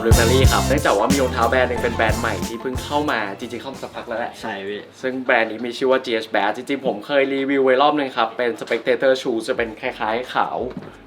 บลูเบอรี่ครับเนื่องจากว่ามีรองเท้าแบรนด์หนึงเป็นแบรนด์ใหม่ที่เพิ่งเข้ามาจริงๆเข้ามาสักพักแล้วแหละ ใช่พี่ ซึ่งแบรนด์นี้มีชื่อว่า GH Bad จริงๆ ผมเคยรีวิวไว้รอบนึงครับ เป็น Spectator Shoes จะเป็นคล้ายๆขาว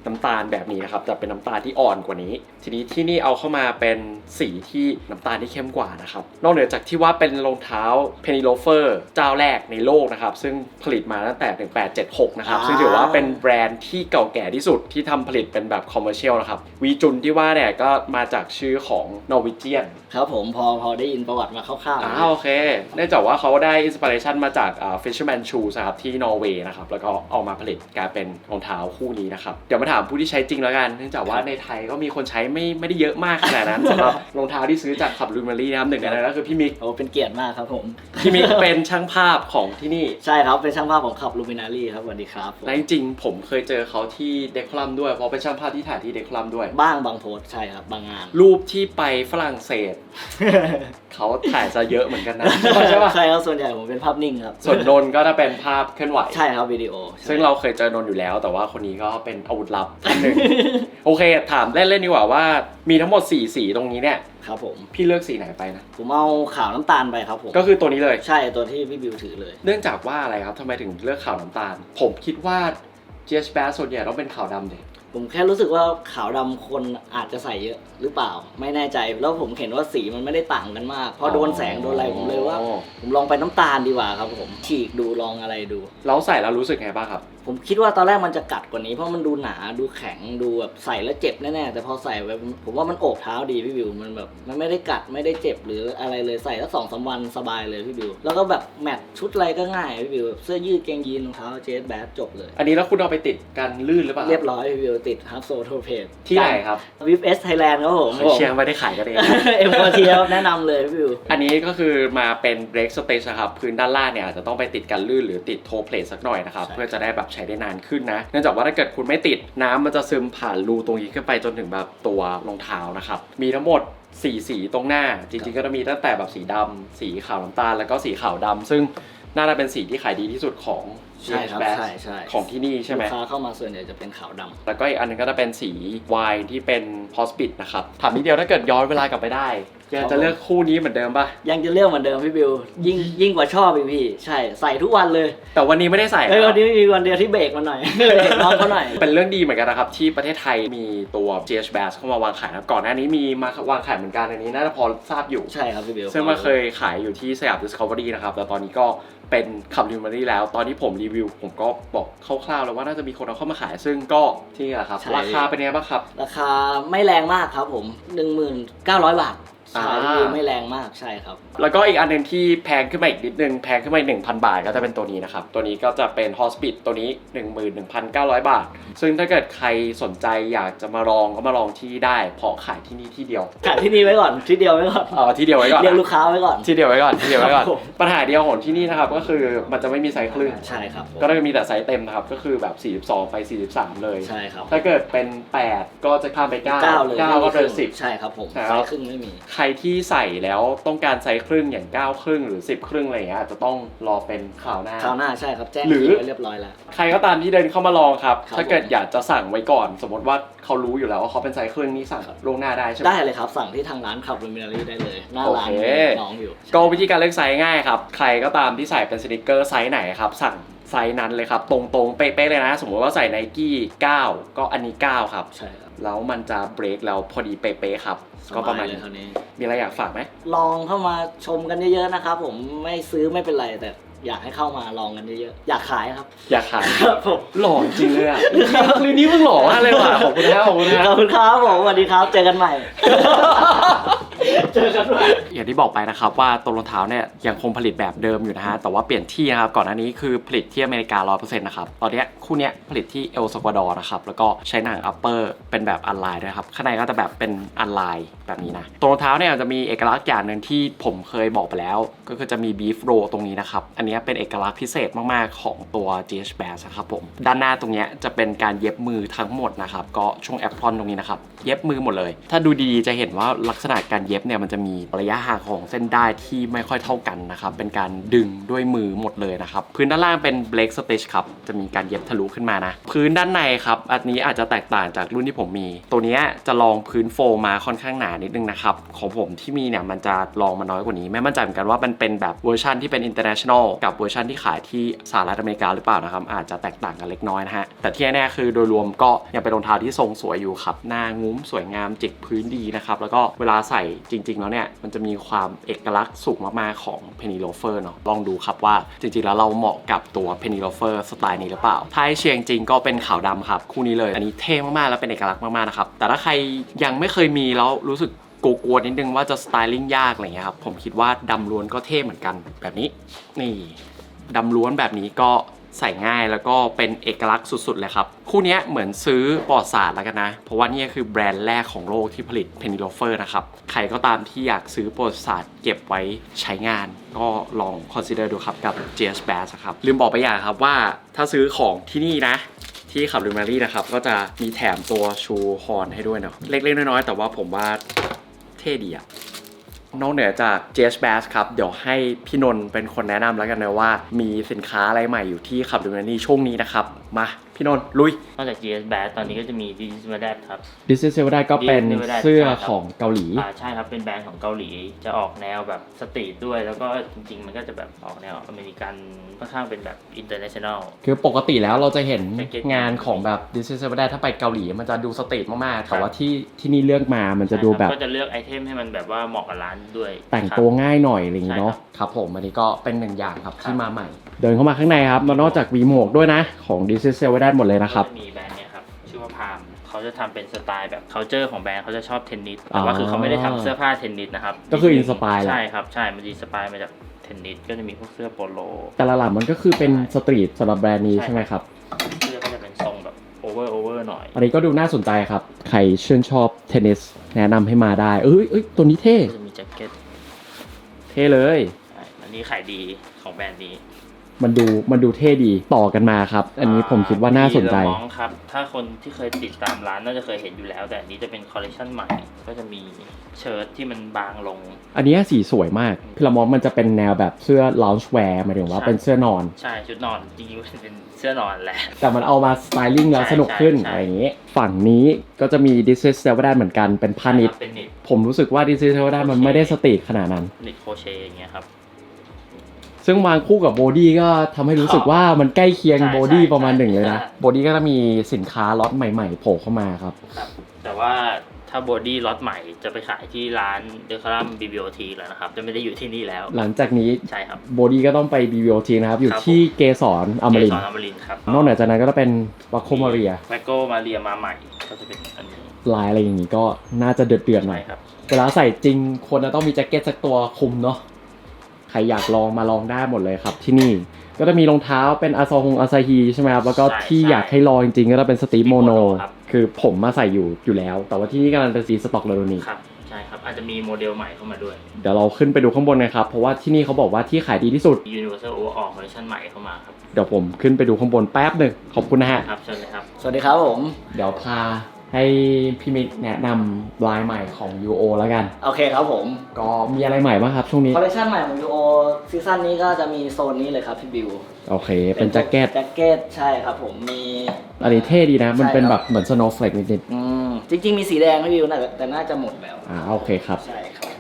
น้ำตาลแบบนี้นะครับแต่เป็นน้ำตาลที่อ่อนกว่านี้ ทีนี้ที่นี่เอาเข้ามาเป็นสีที่น้ำตาลที่เข้มกว่านะครับนอกเหนือจากที่ว่าเป็นรองเท้า Penny Loafer เจ้าแรกในโลกนะครับซึ่งผลิตมาตั้งแต่ 1876 นะครับซึ่งถือว่าเป็นแบรนด์ที่เก่าแก่ที่สุดที่ทำผลิตเป็นแบบคอมเมอร์เชียลนะครับวีจุนที่ว่าเนี่ยก็มาจากชื่อของ Norwegian ครับผมพอพอได้ยินประวัติมาคร่าวๆอ่าโอเคเนื่องจากว่าเขาได้อินสปิเรชันมาจากอ่า Fisherman Shoes นะครับที่นอร์เวย์นะครับแล้วก็เอามาผลิตกลายเป็นรองเท้าคู่นี้นะครับเดี๋ยวมาถามผู้ที่ใช้จริงแล้วกันเนื่องจากว่าในไทยก็มีคนใช้ไม่ไม่ได้เยอะมากขนาดนั้นสำหรับรองเท้าที่ซื้อจากขับลูมารีนะครับหนึ่งในนั้นก็คือพี่มิกโอ้เป็นเกียรติมากครับผมพี่มิกเป็นช่างภาพของที่นี่ใช่ครับเป็นช่างภาพของขับลูมินารีครับสวัสดีครับผมและจริงๆผมเคยเจอเขาที่เดคลัมด้วยเพราะเป็นช่างภาพที่ถ่ายที่เดคลัมด้วย บ้างบางโพสต์ใช่ครับบางงาน รูปที่ไปฝรั่งเศสเขาถ่ายซะเยอะเหมือนกันนะใช่ปะใช่ครับส่วนใหญ่ผมเป็นภาพนิ่งครับส่วนนนท์ก็จะเป็นภาพเคลื่อนไหวใช่ครับวิดีโอใช่ซึ่งเราเคยเจอนนท์อยู่แล้ว แต่ว่าคนนี้ก็เป็นอาวุธลับท่านหนึ่งโอเค ถามเล่นๆดีกว่าว่ามีทั้งหมด4สีตรงนี้เนี่ยครับผม พี่เลือกสีไหนไปนะ ผมเอาขาวน้ำตาลไปครับผม ก็คือตัวนี้เลย ใช่ตัวที่พี่บิวถือเลย เนื่องจากว่าอะไรครับทำไมถึงเลือกขาวน้ำตาล ผมคิดว่า g s b a s ส่วนใหญ่ต้องเป็นขาวดำเด็ผมแค่รู้สึกว่าขาวดำคนอาจจะใส่เยอะหรือเปล่า ไม่แน่ใจ แล้วผมเห็นว่าสีมันไม่ได้ต่างกันมาก พอโดนแสงโดนอะไรผมเลยว่า ผมลองไปน้ำตาลดีกว่าครับผมฉีกดูลองอะไรดู เราใส่แล้วรู้สึกไงบ้างครับ ผมคิดว่าตอนแรกมันจะกัดกว่านี้เพราะมันดูหนาดูแข็งดูแบบใส่แล้วเจ็บแน่ๆแต่พอใส่ไปผมผมว่ามันโอบเท้าดีพี่บิวมันแบบมันไม่ได้กัดไม่ได้เจ็บหรืออะไรเลยใส่สักสองสามวันสบายเลยพี่บิวแล้วก็แบบแมทชุดอะไรก็ง่ายพี่บิวเสื้อยืดเกงยีนรองเท้าเจสแบดจบเลย อันนี้แล้วคุณเอาไปติดกันลื่นหรือเปล่า เรียบร้อยพี่บิวติดฮับโซโทเพจที่ไหนครับวิฟเอสไทยแลนด์ครับผมเชียงไม่ได้ขายกันเองเอ็มโอทีแนะนำเลยพี่บิวอันนี้ก็คือมาเป็น break stage นะครับพื้นด้านล่างเนี่ยอาจจะต้องไปติดกันลื่นหรือติดโทเพลทสักหน่อยนะครับใช่เพื่อจะได้แบบใช้ได้นานขึ้นนะ เนื่องจากว่าถ้าเกิดคุณไม่ติดน้ำมันจะซึมผ่านรูตรงนี้ขึ้นไปจนถึงแบบตัวรองเท้านะครับ มีทั้งหมด4สีตรงหน้า จริงๆ ก็จะมีตั้งแต่แบบสีดำสีขาวน้ำตาล แล้วก็สีขาวดำซึ่งน่าจะเป็นสีที่ขายดีที่สุดของใช่ครับ Bass ใช่ใช่ของที่นี่ใช่ไหมลูกค้าเข้ามาส่วนใหญ่จะเป็นขาวดำแล้วก็อีกอันหนึงก็จะเป็นสีวายที่เป็นพอสปิดนะครับถามนิดเดียวถ้าเกิดย้อนเวลากลับไปได้ ยังจะเลือกคู่นี้เหมือนเดิมปะยังจะเลือกเหมือนเดิมพี่บิว ยิ่งยิ่งกว่าชอบอีกพี่ ใช่ใส่ทุกวันเลย แต่วันนี้ไม่ได้ใส่เอ้ยนะควัรับนนี้มีวันเดียวที่เบรกมันหน่อยเบรกน้องเขาหน่อย เป็นเรื่องดีเหมือนกันนะครับ ที่ประเทศไทยมีตัว GH Bass เข้ามาวางขายนะก่อนหน้านี้มีมาวางขายเหมือนกันอันนี้น่าจะพอทราบอยู่ใช่ครับพี่บิวซึ่งมาเคยขายอยู่ที่สยาม Discovery นะครับแต่ตอนนี้ก็เป็นขับลิมารีแล้ว ตอนที่ผมรีวิว ผมก็บอกคร่าวๆแล้วว่าน่าจะมีคนเอาเข้ามาขาย ซึ่งก็ที่นี่แหละครับ ราคาเป็นไงบ้างครับ ราคาไม่แรงมากครับผม 19,900 บาท ใช่อ่าพี่บิวไม่แรงมากใช่ครับ แล้วก็อีกอันหนึ่งที่แพงขึ้นมาอีกนิดนึงแพงขึ้นมาอีก1,000 บาทก็จะเป็นตัวนี้นะครับ ตัวนี้ก็จะเป็น Hospit ตัวนี้ 11,900 บาท ซึ่งถ้าเกิดใครสนใจอยากจะมาลองก็มาลองที่ได้เพราะขายที่นี่ที่เดียวขายที่นี่ไว้ก่อนที่เดียวไว้ก่อนเอาที่เดียวไว้ก่อนเรียกนะลูกค้าไว้ก่อนที่เดียวไว้ก่อนที่เดียวไว้ก่อนครับผมปัญหาเดียวของที่นี่นะครับก็คือมันจะไม่มีไซส์ครึ่งใช่ครับผมก็จะมีแต่ไซส์เต็มนะครับก็คือแบบ 42 ไป 43 เลยใช่ครับถ้าเกิดเป็น 8 ก็จะข้ามไป9เก้าเลย9ก็เป็นใช่ครับผมครับไซส์ครึ่งไม่มี10ใครที่ใส่แล้วต้องการไซส์ครึ่งอย่าง 9 ครึ่งหรือ 10 ครึ่งอะไรอย่างเงี้ยอาจจะต้องรอเป็นข่าวหน้า คราวหน้าใช่ครับแจ้งหรือ คิวไว้เรียบร้อยแล้ว ใครก็ตามที่เดินเข้ามาลองครับ ครับถ้าเกิดผม อยากจะสั่งไว้ก่อน สมมติว่าเขารู้อยู่แล้วว่าเขาเป็นไซส์ครึ่งนี่สั่งล่วงหน้าได้ใช่ไหม ได้เลยครับ สั่งที่ทางร้านขับลูมินารีได้เลย หน้าร้านโอเคน้องอยู่ ก็วิธีการเลือกไซส์ง่ายครับ ใครก็ตามที่ใส่เป็นสนิเกอร์ไซส์ไหนครับ สั่งไซส์นั้นเลยครับ ตรงๆ เป๊ะๆเลยนะ สมมติว่าใส่ไนกี้9ก็อันนี้ 9 ครับ ใช่ครับ แล้วมันจะเบรกแล้วพอดีเป๊ะๆครับ ก็ประมาณสบยเลยนี้คราวนี้ มีอะไรอยากฝากไหม ลองเข้ามาชมกันเยอะๆนะครับผมไม่ซื้อไม่เป็นไรแต่อยากให้เข้ามาลองกันเยอะๆอยากขายครับ อยากขายครับผม หล่อจริงเลยอะคืนนี้มึงหล่อมากเลยว่ะขอบคุณนะขอบคุณนะ ขอบคุณครับผมสวัสดีครับ เจอกันใหม่ เจอกันใหม่อย่างที่บอกไปนะครับว่าตัวรองเท้าเนี่ยยังคงผลิตแบบเดิมอยู่นะฮะแต่ว่าเปลี่ยนที่นะครับก่อนหน้านี้คือผลิตที่อเมริกา 100%นะครับตอนนี้คู่นี้ผลิตที่เอลซากวาดอร์นะครับแล้วก็ใช้หนังอัปเปอร์เป็นแบบอันไลน์ด้วยครับข้างในก็จะแบบเป็นอันไลน์แบบนี้นะตัวรองเท้าเนี่ยจะมีเอกลักษณ์อย่างหนึ่งที่ผมเคยบอกไปแล้ว ก็คือจะมีบีฟโรตรงนี้นะครับอันนี้เป็นเอกลักษณ์พิเศษมากๆของตัว GH b a s นะครับผมด้านหน้าตรงเนี้ยจะเป็นการเย็บมือทั้งหมดนะครับก็ช่วงแอปพลอนตรงนี้นะครับเย็บมือหมดเลย ถ้าดูดีๆจะเห็นว่าลักษณะการเย็บเนี่ยมันจะมีระยะห่างของเส้นได้ที่ไม่ค่อยเท่ากันนะครับ เป็นการดึงด้วยมือหมดเลยนะครับ พื้นด้านล่างเป็น Blake Stitch ครับ จะมีการเย็บทะลุขึ้นมานะ พื้นด้านในครับ อันนี้อาจจะแตกต่างจากรุ่นที่ผมมี ตัวนี้จะลองพื้นโฟมมาค่อนข้างหนานิดนึงนะครับ ของผมที่มีเนี่ยมันจะลองมาน้อยกว่านี้ ไม่มั่นใจเหมือนกันว่ามันเป็นแบบเวอร์ชันที่เป็น international กับเวอร์ชันที่ขายที่สหรัฐอเมริกาหรือเปล่านะครับ อาจจะแตกต่างกันเล็กน้อยนะฮะ แต่ที่แน่คือโดยรวมก็ยังเป็นรองเท้าที่ทรงสวยอยู่ครับ หน้างุ้มสวยงามจิกพื้นดีนะครับ แล้วก็เวลาใส่จริงๆ แล้วเนี่ยมันจะมีความเอกลักษณ์สูงมากๆ ของ Penny Loafer เนาะลองดูครับว่าจริงๆ แล้วเราเหมาะกับตัว Penny Loafer สไตล์นี้หรือเปล่า ถ้าให้เชียงจริงก็เป็นขาวดำครับ คู่นี้เลย อันนี้เท่มากๆ แล้วเป็นเอกลักษณ์มากๆ นะครับ แต่ถ้าใครยังไม่เคยมีแล้วรู้สึกกลัวๆนิดนึงว่าจะสไตลิ่งยากอะไรเงี้ยครับผมคิดว่าดำล้วนก็เท่เหมือนกันแบบนี้ นี่ดำล้วนแบบนี้ก็ ใส่ง่ายแล้วก็เป็นเอกลักษณ์สุดๆเลยครับ คู่นี้เหมือนซื้อปอดสารแล้วกันนะ เพราะว่านี่คือแบรนด์แรกของโลกที่ผลิต Penny Loafer นะครับ ใครก็ตามที่อยากซื้อปอดสารเก็บไว้ใช้งาน ก็ลอง consider ดูครับกับ GS b a s ครับ ลืมบอกไปอย่างครับว่าถ้าซื้อของที่นี่นะที่ขับลูมารีนะครับ ก็จะมีแถมตัวชูฮอร์นให้ด้วยเนาะเล็กๆน้อยๆแต่ว่าผมว่าเท่ดีอะ นอกเหนือจาก JS Bass ครับ เดี๋ยวให้พี่นนท์เป็นคนแนะนำแล้วกันนะว่า มีสินค้าอะไรใหม่อยู่ที่ขับดูนนี่ช่วงนี้นะครับ มาพี่นนท์ลุย นอกจาก GS Bad ตอนนี้ก็จะมี d i g i m a d a p ครับ This is ได้ก็เป็น This is เสื้อใช่ครับของเกาหลี อ่าใช่ครับ เป็นแบรนด์ของเกาหลี จะออกแนวแบบสตรีทด้วย แล้วก็จริง ๆ มันก็จะแบบออกแนวอเมริกันค่อนข้างเป็นแบบ international คือปกติแล้วเราจะเห็นแจ็คเก็ตงานของแบบ This is ได้ถ้าไปเกาหลีมันจะดูสตรีทมากๆ แต่ว่าที่ที่นี่เลือกมามันจะดูแบบใช่ครับก็จะเลือกไอเทมให้มันแบบว่าเหมาะกับร้านด้วย แต่งครับตัวง่ายหน่อยอะไรอย่างงี้เนาะใช่ครับครับผมอันนี้ก็เป็นหนึ่งอย่างครับครับที่มาใหม่ เดินเข้ามาข้างในครับแล้วนอกจากวีหมวกด้วยนะของ This is ได้หมดเลยนะครับก็จมีแบรนด์เนี่ยครับชื่อว่าพามเขาจะทำเป็นสไตล์แบบ culture ของแบรนด์เขาจะชอบเทนนิสแต่ว่าคือเขาไม่ได้ทำเสื้อผ้าเทนนิสนะครับก็คือ inspire แหละใช่ครับใช่มันอินสปายมาจากเทนนิสก็จะมีพวกเสื้อโปโล แต่ละหลังมันก็คือเป็นสตรีทสำหรับแบรนด์นี้ใช่ไหมครับเสื้อก็จะเป็นทรงแบบโอเวอร์โอเวอร์หน่อย อันนี้ก็ดูน่าสนใจครับ ใครชื่นชอบเทนนิสแนะนำให้มาได้ เอ้ยเอ้ยตัวนี้เท่ก็จะมีแจ็คเก็ตเท่เลยใช่อันนี้ขายดีของแบรนด์นี้ มันดูมันดูเท่ดีต่อกันมาครับ อันนี้ผมคิดว่าน่าสนใจมองครับ ถ้าคนที่เคยติดตามร้านน่าจะเคยเห็นอยู่แล้ว แต่อันนี้จะเป็นคอลเลคชันใหม่ ก็จะมีเชิ้ตที่มันบางลง อันนี้สีสวยมากพิลามอสมันจะเป็นแนวแบบเสื้อ lounge wear หมายถึงว่าใช่เป็นเสื้อนอน ใช่ ชุดนอนจริงๆมันเป็นเสื้อนอนแหละ แต่มันเอามาสไตลิ่งแล้วใช่สนุกขึ้นใช่ อะไรอย่างนี้ ฝั่งนี้ก็จะมี This is ได้เหมือนกันเป็นผ้านิดเป็นนิดผมรู้สึกว่า This is ได้มันไม่ได้สตรีทขนาดนั้น นิดโครเชต์อย่างเงี้ยครับ ซึ่งวางคู่กับโบดี้ก็ทำให้รู้สึกว่ามันใกล้เคียงใช่โบดี้ใช่ประมาณหนึ่งเลยนะ ใช่ โบดี้ก็จะมีสินค้าล็อตใหม่ๆโผล่เข้ามาครับ ครับแต่ว่าถ้าบอดี้ล็อตใหม่จะไปขายที่ร้านเดคารัมบีบีโอทีแล้วนะครับ จะไม่ได้อยู่ที่นี่แล้ว หลังจากนี้ใช่ครับ โบดี้ก็ต้องไป BBOT นะครับ อยู่ครับ ที่เกสรอมรินทเกสร์อมรินทร์ครับนอกเหนือจากนั้นก็จะเป็นวัคโคมาเรียแวคโกมาเรียมาใหม่ก็จะเป็นอันนี้ลายอะไรอย่างนี้ก็น่าจะเดือดเดือดๆหน่ใช่อยครับ เวลาใส่จริงควรจะต้องมีแจ็คเก็ตสักตัวคุมเนาะใครอยากลองมาลองได้หมดเลยครับที่นี่ ก็จะมีรองเท้าเป็นอาซอฮงอาซาฮีใช่ไหมครับ แล้วก็ใช่ที่ใช่ อยากให้ลองจริงๆก็จะเป็นสตี Steep โมโน Mono ครับคือผมมาใส่อยู่อยู่แล้ว แต่ว่าที่นี่กำลังเป็นสีสต็อกเร็วๆนี้ ครับใช่ครับอาจจะมีโมเดลใหม่เข้ามาด้วย เดี๋ยวเราขึ้นไปดูข้างบนกันครับ เพราะว่าที่นี่เขาบอกว่าที่ขายดีที่สุด Universal Overall Collection ใหม่เข้ามาครับเดี๋ยวผมขึ้นไปดูข้างบนแป๊บหนึ่งขอบคุณนะฮะ ครับเชิญเลยครับ สวัสดีครับผม เดี๋ยวพา ให้พี่มิกแนะนำลายใหม่ของ UO แล้วกัน โอเคครับผม ก็มีอะไรใหม่บ้างครับช่วงนี้ คอลเลคชันใหม่ของยูโอซีซั่นนี้ก็จะมีโซนนี้เลยครับพี่บิว โอเค เป็นแจ็คเก็ต แจ็คเก็ตใช่ครับผม มี อันนี้เท่ดีนะ มันเป็นใช่คแบรับบเหมือน snowflake นิดอืมจริง ๆ มีสีแดงพี่บิวนะแต่น่าจะหมดแล้ว ๆอ่าโอเคครับ ใช่ครับ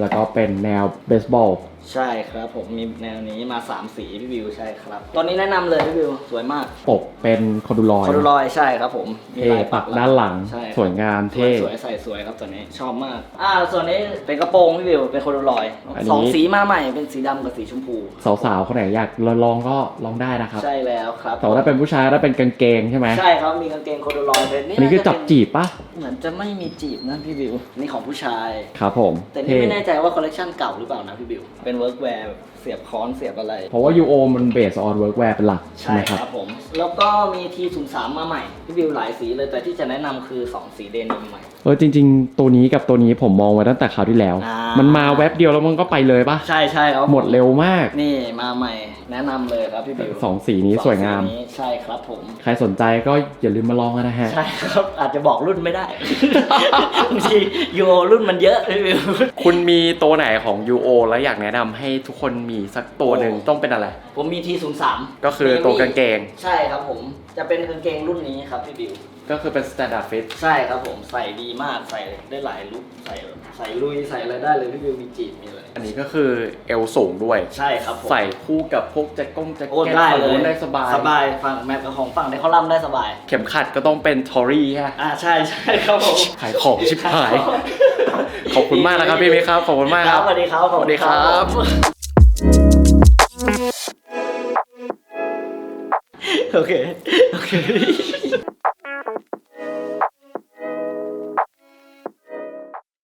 แล้วก็เป็นแนวเบสบอล ใช่ครับผมมีแนวนี้มา 3 สีพี่บิวใช่ครับ ตอนนี้แนะนำเลยพี่บิวสวยมากปกเป็นคอดูลอยคอร์ดูลอยใช่ครับผมมีเท่ลายปักด้านหลัง ใช่ครับ สวยงามสวเท่ยสวยใส่สวยครับตัวนี้ชอบมาก อ่า ส่วนนี้เป็นกระโปรงพี่บิวเป็นคอร์ดูลอยอันนี้ สองสีมาใหม่เป็นสีดำกับสีชมพู สาวๆคนไหนอยากลองก็ลองได้นะครับ ใช่แล้วครับแต่ว่าถ้าเป็นผู้ชายถ้าเป็นกางเกงใช่ไหมใช่ครับมีกางเกงคอร์ดูลอยเป็นอันนี้คือจับจีบปะ เหมือนจะไม่มีจีบนะพี่บิว นี่ของผู้ชาย ครับผมแต่นี่เท่ไม่แน่ใจว่าคอลเลคชันเก่าหรือเปล่านะพี่บิว เป็นเวิร์กแวร์เสียบค้อนเสียบอะไร เพราะว่า UO มันเบสออนเวิร์กแวร์เป็นหลักใช่ไหมครับผม แล้วก็มีทีศูนย์สามมาใหม่ พี่บิวหลายสีเลยแต่ที่จะแนะนำคือ 2 สีเดนิมใหม่ เออจริง ๆ ตัวนี้กับตัวนี้ผมมองไว้ตั้งแต่คราวที่แล้วอ่ามัมันมาแว็บเดียวแล้วมันก็ไปเลยปะใช่ใช่ครับหมดเร็วมาก นี่มาใหม่ แนะนำเลยครับพี่บิวสองสีนี้สวยงามสอสีนี้ใช่ครับผม ใครสนใจก็อย่าลืมมาลองกันนะฮะ ใช่ครับอาจจะบอกรุ่นไม่ได้ บางทียูโอรุ่นมันเยอะพี่บิว คุณมีตัวไหนของ UO แล้วอยากแนะนำให้ทุกคนมีสักตัวหนึ่งโอ้ ต้องเป็นอะไร ผมมีทีศูนย์สามก็คือตัวกางเกง ใช่ครับผมจะเป็นกางเกงรุ่นนี้ครับพี่บิว ก็คือเป็น standard fit ใช่ครับผมใส่ดีมากใส่ได้หลายลุคใส่ใส่ลุยใส่อะไรได้เลยพี่บิวมีจีบมีเลยอันนี้ก็คือเอวสูงด้วย ใช่ครับผมใส่คู่กับพวกแจ็คก้งแจ็คโอ้เก็ตได้ฝั่งเลยนู้นได้สบาย สบายฟังแมปกับของฝั่งในคอลัมน์ได้สบาย เข็มขัดก็ต้องเป็นทอรี่ฮะอ่าใช่ใช่ครับผม ขายของชิบหาย ขอบคุณมากนะครับพี่มิกครับขอบคุณมากครับสวัสดีครับสวัสดีครับ โอเค โอเค